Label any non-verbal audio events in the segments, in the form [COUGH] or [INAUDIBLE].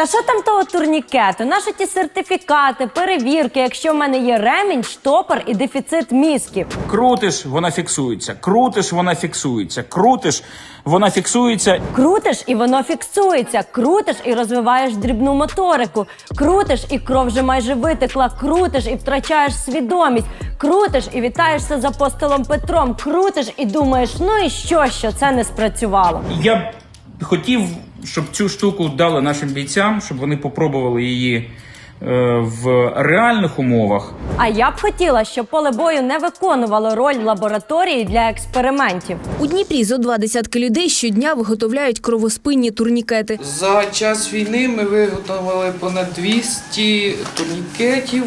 Та що там того турнікету? Наші ті сертифікати, перевірки, якщо в мене є ремінь, штопор і дефіцит мізків. Крутиш, вона фіксується. Крутиш, вона фіксується. Крутиш, вона фіксується. Крутиш і воно фіксується. Крутиш і розвиваєш дрібну моторику. Крутиш і кров вже майже витекла. Крутиш і втрачаєш свідомість. Крутиш і вітаєшся з апостолом Петром. Крутиш і думаєш, ну і що, що це не спрацювало. Я хотів, щоб цю штуку дали нашим бійцям, щоб вони попробували її е, в реальних умовах. А я б хотіла, щоб поле бою не виконувало роль лабораторії для експериментів. У Дніпрі зо два десятки людей щодня виготовляють кровоспинні турнікети. За час війни ми виготовили понад 200 турнікетів.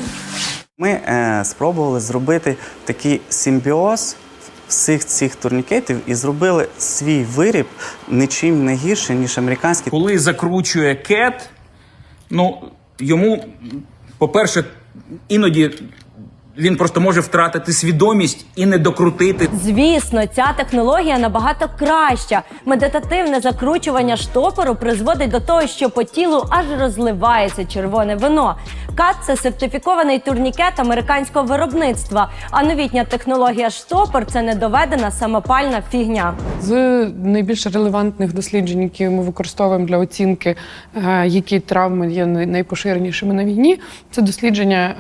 Ми е, спробували зробити такий симбіоз всіх цих турнікетів і зробили свій виріб нічим не гірше, ніж американський. Коли закручує кет, ну йому, по-перше, іноді він просто може втратити свідомість і не докрутити. Звісно, ця технологія набагато краща. Медитативне закручування штопору призводить до того, що по тілу аж розливається червоне вино. КАТ це сертифікований турнікет американського виробництва. А новітня технологія штопор це недоведена самопальна фігня. З найбільш релевантних досліджень, які ми використовуємо для оцінки, е, які травми є найпоширенішими на війні, це дослідження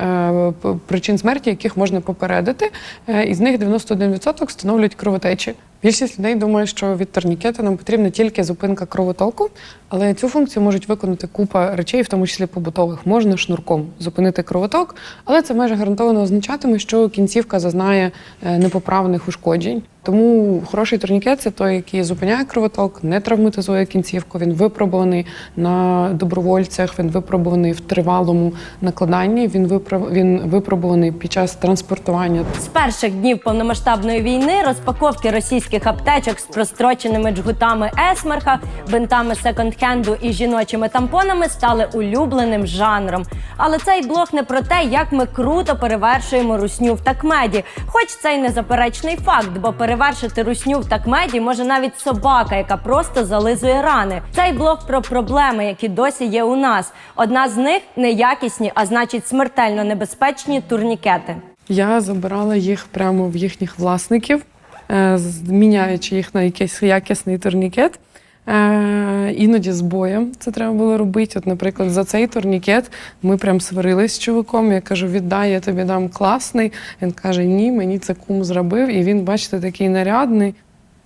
е, причин смерті, яких можна попередити. Е, Із них 91% становлюють кровотечі. Більшість людей думає, що від турнікета нам потрібна тільки зупинка кровотоку, але цю функцію можуть виконати купа речей, в тому числі побутових. Можна шнурком зупинити кровоток, але це майже гарантовано означатиме, що кінцівка зазнає е, непоправних ушкоджень. Тому хороший турнікет це той, який зупиняє кровоток, не травматизує кінцівку. Він випробуваний на добровольцях, він випробуваний в тривалому накладанні. Він випро- він випробуваний під час транспортування. З перших днів повномасштабної війни розпаковки російських аптечок з простроченими джгутами есмерха, бинтами секонд-хенду і жіночими тампонами стали улюбленим жанром. Але цей блог не про те, як ми круто перевершуємо русню в такмеді. Хоч це й незаперечний факт, бо перевершити русню в такмеді може навіть собака, яка просто зализує рани. Цей блог про проблеми, які досі є у нас. Одна з них неякісні, а значить смертельно небезпечні турнікети. Я забирала їх прямо в їхніх власників, міняючи зміняючи їх на якийсь якісний турнікет. Е, іноді з боєм це треба було робити. От, наприклад, за цей турнікет ми прям сварились з чуваком. Я кажу, віддай, я тобі дам класний. Він каже: Ні, мені це кум зробив. І він, бачите, такий нарядний.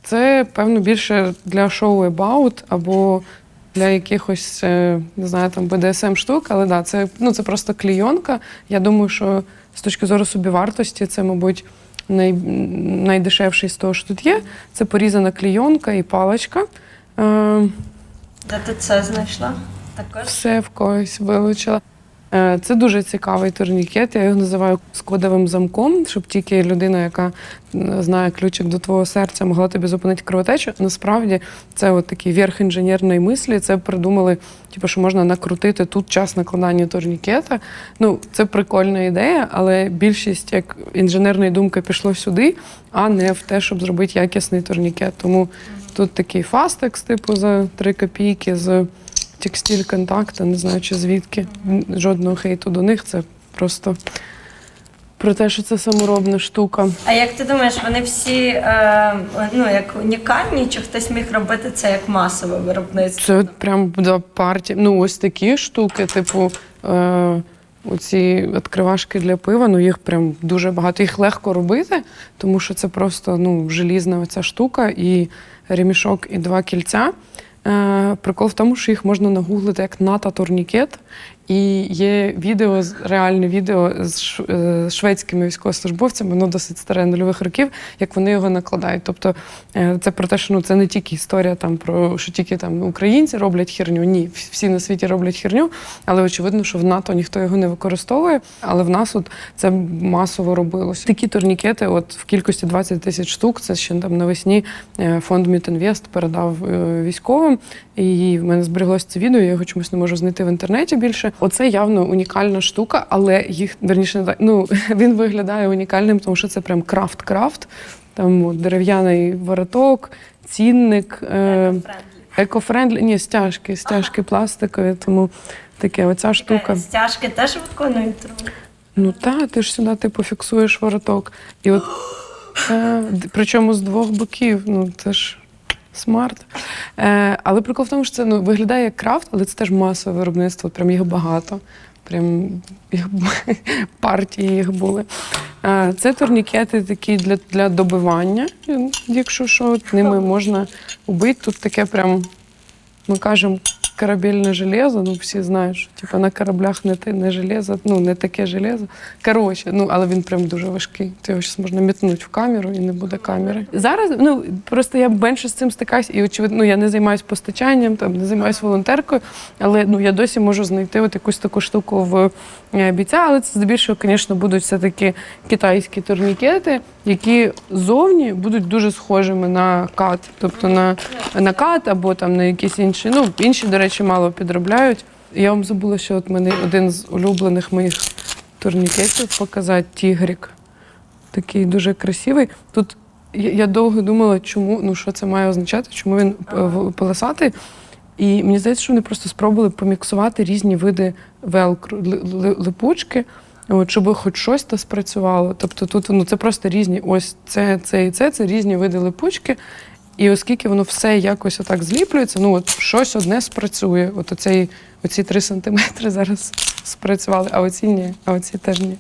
Це, певно, більше для шоу About або для якихось, е, не знаю, там BDSM штук, але да, це, ну, це просто клійонка. Я думаю, що з точки зору собівартості, це, мабуть, най, найдешевший з того, що тут є. Це порізана клійонка і паличка. Е, Де ти це знайшла? Також все в когось вилучила. Е, Це дуже цікавий турнікет. Я його називаю з кодовим замком, щоб тільки людина, яка знає ключик до твого серця, могла тобі зупинити кровотечу. Насправді це от такий верх інженерної мислі. Це придумали, типу, що можна накрутити тут час накладання турнікета. Ну, це прикольна ідея, але більшість як інженерної думки пішло сюди, а не в те, щоб зробити якісний турнікет. Тому тут такий фастекс, типу, за 3 копійки з текстиль контакта, не знаю чи звідки. Жодного хейту до них. Це просто про те, що це саморобна штука. А як ти думаєш, вони всі е, ну як унікальні, чи хтось міг робити це як масове виробництво? Це прям до партії. Ну, ось такі штуки, типу. Е- Оці відкривашки для пива, ну їх прям дуже багато. Їх легко робити, тому що це просто ну, желізна оця штука, і ремішок, і два кільця. Е, прикол в тому, що їх можна нагуглити як ната турнікет. І є відео, реальне відео з е, шведськими військовослужбовцями, воно досить старе нульових років, як вони його накладають. Тобто е, це про те, що ну це не тільки історія там про що тільки там українці роблять херню. Ні, всі на світі роблять херню, але очевидно, що в НАТО ніхто його не використовує. Але в нас от це масово робилося. Такі турнікети, от в кількості 20 тисяч штук, це ще там навесні е, фонд Мітінвест передав військовим. І в мене збереглося це відео, я його чомусь не можу знайти в інтернеті більше. Оце явно унікальна штука, але їх верніше. Ну [LAUGHS] він виглядає унікальним, тому що це прям крафт-крафт. Там дерев'яний вороток, цінник. Е, екофрендлі, ні, стяжки, стяжки пластикові, тому таке, оця штука. Стяжки теж виконують. Ну так, ти ж сюди типу фіксуєш вороток. І от, [GASPS] е, причому з двох боків. Ну це ж смарт. Е, але прикол в тому, що це ну, виглядає як крафт, але це теж масове виробництво. Прям їх багато. Прям їх [LAUGHS] партії їх були. Е, це турнікети такі для, для добивання. Якщо що, ними можна убити. Тут таке прям, ми кажемо, корабельне железо, ну всі знають, що типу, на кораблях не, те, не железо, ну не таке железо. Коротше, ну але він прям дуже важкий. То його зараз можна мітнути в камеру і не буде камери. Зараз ну просто я менше з цим стикаюсь, і очевидно, ну, я не займаюся постачанням, там не займаюся волонтеркою, але ну я досі можу знайти от якусь таку штуку в е, бійця, але це здебільшого, звісно, будуть все-таки китайські турнікети, які зовні будуть дуже схожими на кат, тобто на, на кат або там на якісь інші. Ну, інші, до речі, мало підробляють. Я вам забула, що от мене один з улюблених моїх турнікетів показати тігрік. Такий дуже красивий. Тут я, я довго думала, чому, ну що це має означати, чому він е, полосатий. І мені здається, що вони просто спробували поміксувати різні види велкру, ли- ли- липучки, от, щоб хоч щось та спрацювало. Тобто тут ну, це просто різні, ось це, це і це, це різні види липучки. І оскільки воно все якось отак зліплюється, ну от щось одне спрацює. От оцей, оці три сантиметри зараз спрацювали, а оці ні, а оці теж ні.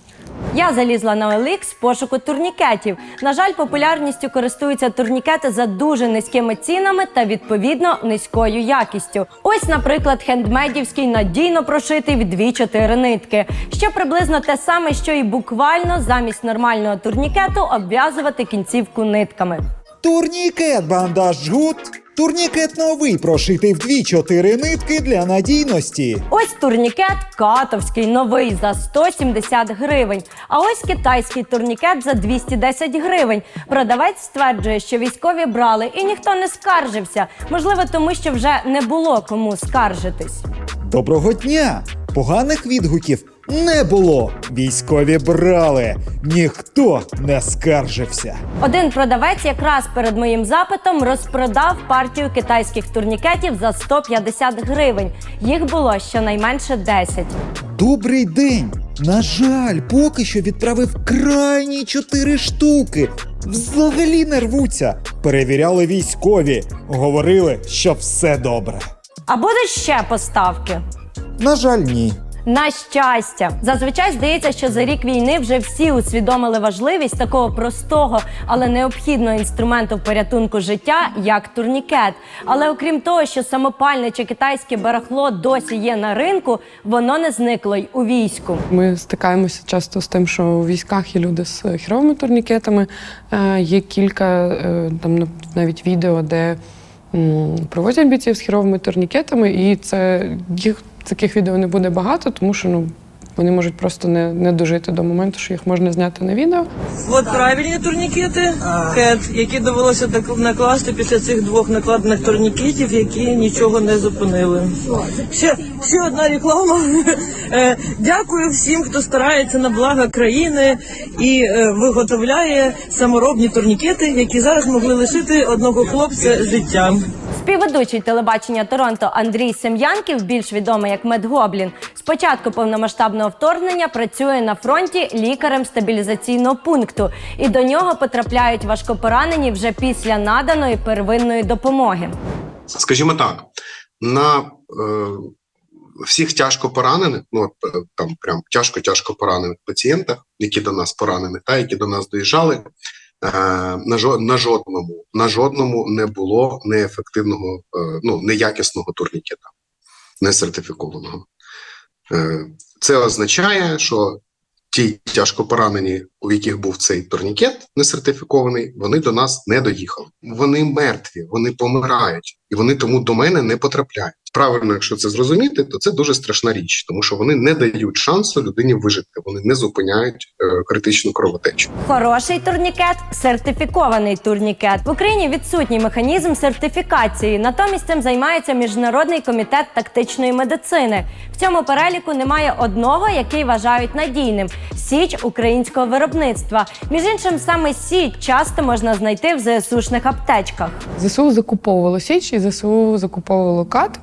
Я залізла на OLX в пошуку турнікетів. На жаль, популярністю користуються турнікети за дуже низькими цінами та відповідно низькою якістю. Ось, наприклад, хендмедівський надійно прошитий в 2-4 нитки, що приблизно те саме, що і буквально замість нормального турнікету обв'язувати кінцівку нитками. Турнікет бандаж жгут. Турнікет новий, прошитий в 2-4 нитки для надійності. Ось турнікет катовський новий за 170 гривень. А ось китайський турнікет за 210 гривень. Продавець стверджує, що військові брали і ніхто не скаржився. Можливо, тому що вже не було кому скаржитись. Доброго дня! Поганих відгуків не було. Військові брали. Ніхто не скаржився. Один продавець якраз перед моїм запитом розпродав партію китайських турнікетів за 150 гривень. Їх було щонайменше 10. Добрий день! На жаль, поки що відправив крайні чотири штуки. Взагалі не рвуться. Перевіряли військові. Говорили, що все добре. А будуть ще поставки? На жаль, ні. На щастя, зазвичай здається, що за рік війни вже всі усвідомили важливість такого простого, але необхідного інструменту порятунку життя, як турнікет. Але окрім того, що самопальне чи китайське барахло досі є на ринку, воно не зникло й у війську. Ми стикаємося часто з тим, що у військах є люди з хіровими турнікетами. Е, Є кілька е, там навіть відео, де м, проводять бійців з хіровими турнікетами, і це їх таких відео не буде багато, тому що ну. Вони можуть просто не, не дожити до моменту, що їх можна зняти на відео. От правильні турнікети, кет, які довелося накласти після цих двох накладених турнікетів, які нічого не зупинили. Ще, ще одна реклама. Е, Дякую всім, хто старається на благо країни і е, виготовляє саморобні турнікети, які зараз могли лишити одного хлопця життям. Співведучий телебачення Торонто Андрій Сем'янків, більш відомий як Медгоблін, з початку повномасштабного вторгнення працює на фронті лікарем стабілізаційного пункту, і до нього потрапляють важкопоранені вже після наданої первинної допомоги. скажімо так, на е, всіх тяжко поранених, ну е, там прям тяжко-тяжко поранених пацієнтах, які до нас поранені, та які до нас доїжджали, на, на жодному на жодному не було неефективного, е, ну неякісного турнікета, не сертифікованого. Е, це означає, що ті тяжко поранені, у яких був цей турнікет не сертифікований, вони до нас не доїхали. Вони мертві, вони помирають, і вони тому до мене не потрапляють. Правильно, якщо це зрозуміти, то це дуже страшна річ, тому що вони не дають шансу людині вижити, вони не зупиняють е, критичну кровотечу. Хороший турнікет сертифікований турнікет. В Україні відсутній механізм сертифікації. Натомість цим займається міжнародний комітет тактичної медицини. В цьому переліку немає одного, який вважають надійним січ українського виробництва. Виробництва. Між іншим, саме сіть часто можна знайти в ЗСУшних аптечках. ЗСУ закуповувало Січ і ЗСУ закуповувало КАТ.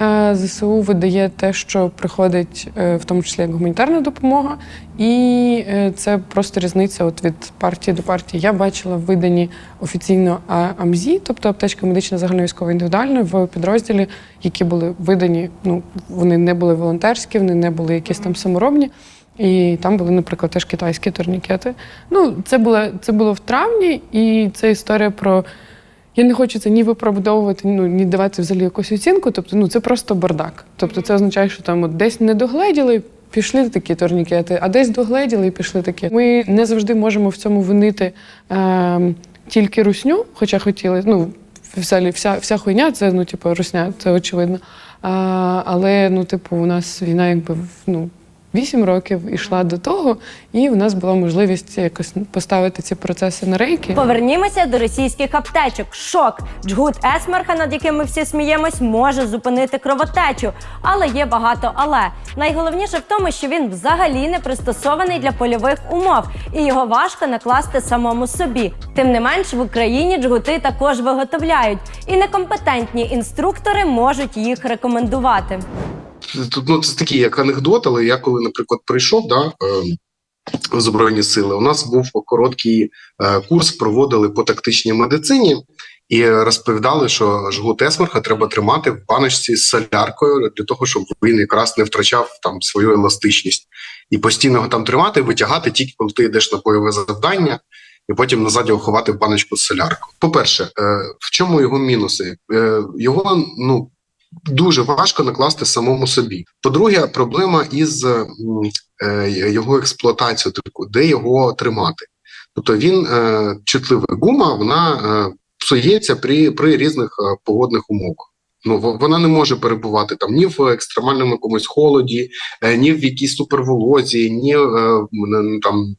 Е, ЗСУ видає те, що приходить, е, в тому числі як гуманітарна допомога, і е, це просто різниця от від партії до партії. Я бачила в виданні офіційно АМЗІ, тобто аптечка медична загальновійськова індивідуальна в підрозділі, які були видані. Ну вони не були волонтерські, вони не були якісь там саморобні. І там були, наприклад, теж китайські турнікети. Ну, це було, це було в травні, і це історія про. Я не хочу це ні виправдовувати, ну ні давати взагалі якусь оцінку. Тобто, ну це просто бардак. Тобто, це означає, що там от десь не догледіли, пішли такі турнікети, а десь догледіли і пішли такі. Ми не завжди можемо в цьому винити е, тільки русню, хоча хотіли. Ну, взагалі, вся, вся хуйня це ну, типу, русня, це очевидно. А, але ну, типу, у нас війна якби ну. Вісім років ішла до того, і у нас була можливість якось поставити ці процеси на рейки. Повернімося до російських аптечок. Шок. Джгут Есмерха, над яким ми всі сміємось, може зупинити кровотечу. Але є багато але. Найголовніше в тому, що він взагалі не пристосований для польових умов, і його важко накласти самому собі. Тим не менш, в Україні джгути також виготовляють, і некомпетентні інструктори можуть їх рекомендувати. Тут ну, це такий як анекдот, але я коли, наприклад, прийшов да, е, в Збройні сили, у нас був короткий е, курс, проводили по тактичній медицині і розповідали, що жгут Есмерха треба тримати в баночці з соляркою для того, щоб він якраз не втрачав там свою еластичність. І постійно його там тримати, витягати тільки коли ти йдеш на бойове завдання. І потім назад його ховати в баночку з соляркою. По-перше, е, в чому його мінуси? Е, його ну дуже важко накласти самому собі. По-друге, проблема із е, його експлуатацією, де його тримати. Тобто він е, чутлива гума, вона е, псується при, при різних погодних умовах. Ну, во- вона не може перебувати там ні в екстремальному якомусь холоді, ні в якійсь суперволозі, ні там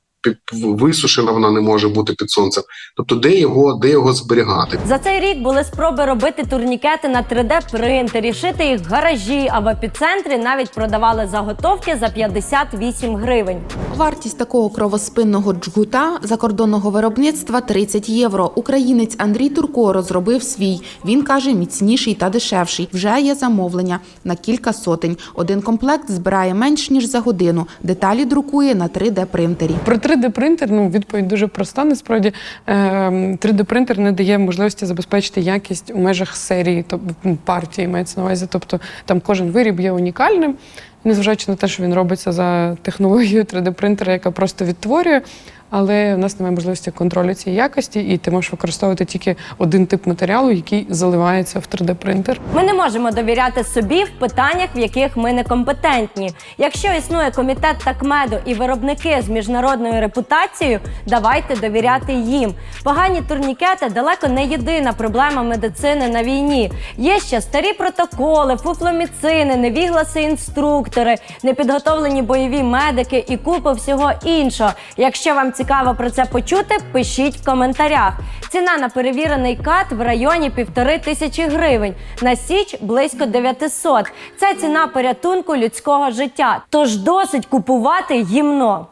висушена вона не може бути під сонцем. Тобто, де його, де його зберігати? За цей рік були спроби робити турнікети на 3D принтері, шити їх в гаражі, а в епіцентрі навіть продавали заготовки за 58 гривень. Вартість такого кровоспинного джгута закордонного виробництва 30 євро. Українець Андрій Турко розробив свій. Він каже, міцніший та дешевший. Вже є замовлення на кілька сотень. Один комплект збирає менш ніж за годину. Деталі друкує на 3D принтері. Про 3D-принтер, ну відповідь дуже проста. Насправді Ем, 3D-принтер не дає можливості забезпечити якість у межах серії, тобто партії мається на увазі. Тобто там кожен виріб є унікальним, незважаючи на те, що він робиться за технологією 3D-принтера, яка просто відтворює. Але в нас немає можливості контролю цієї якості, і ти можеш використовувати тільки один тип матеріалу, який заливається в 3D-принтер. Ми не можемо довіряти собі в питаннях, в яких ми некомпетентні. Якщо існує комітет такмеду і виробники з міжнародною репутацією, давайте довіряти їм. Погані турнікети далеко не єдина проблема медицини на війні. Є ще старі протоколи, фуфломіцини, невігласи інструктори, непідготовлені бойові медики і купа всього іншого. Якщо вам цікаво про це почути, пишіть в коментарях. Ціна на перевірений кат в районі півтори тисячі гривень. На січ близько 900. Це ціна порятунку людського життя. Тож досить купувати гімно.